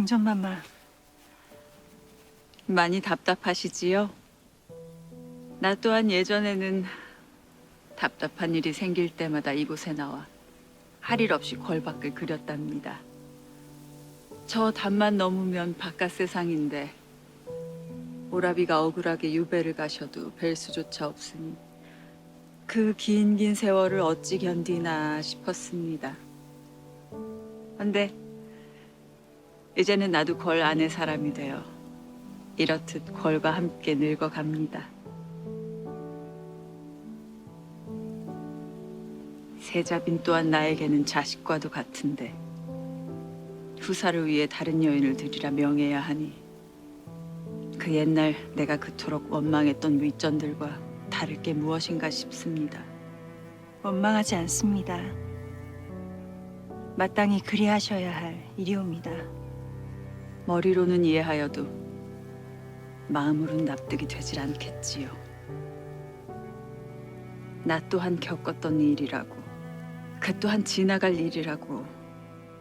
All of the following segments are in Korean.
중전마마 많이 답답하시지요? 나 또한 예전에는 답답한 일이 생길 때마다 이곳에 나와 할 일 없이 걸밖을 그렸답니다. 저 담만 넘으면 바깥 세상인데 오라비가 억울하게 유배를 가셔도 뵐 수조차 없으니 그 긴긴 세월을 어찌 견디나 싶었습니다. 근데 이제는 나도 걸 안의 사람이 되어 이렇듯 걸과 함께 늙어갑니다. 세자빈 또한 나에게는 자식과도 같은데 후사를 위해 다른 여인을 들이라 명해야 하니 그 옛날 내가 그토록 원망했던 윗전들과 다를 게 무엇인가 싶습니다. 원망하지 않습니다. 마땅히 그리하셔야 할 일이옵니다. 머리로는 이해하여도 마음으로는 납득이 되질 않겠지요. 나 또한 겪었던 일이라고, 그 또한 지나갈 일이라고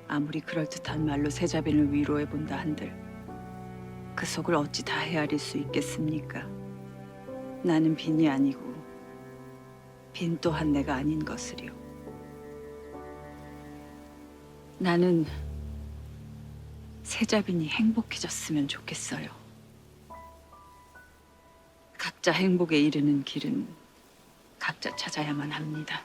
아무리 그럴듯한 말로 세자빈을 위로해 본다 한들 그 속을 어찌 다 헤아릴 수 있겠습니까? 나는 빈이 아니고 빈 또한 내가 아닌 것을요. 나는 세자빈이 행복해졌으면 좋겠어요. 각자 행복에 이르는 길은 각자 찾아야만 합니다.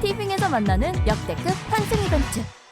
티빙에서 만나는 역대급 환승 이벤트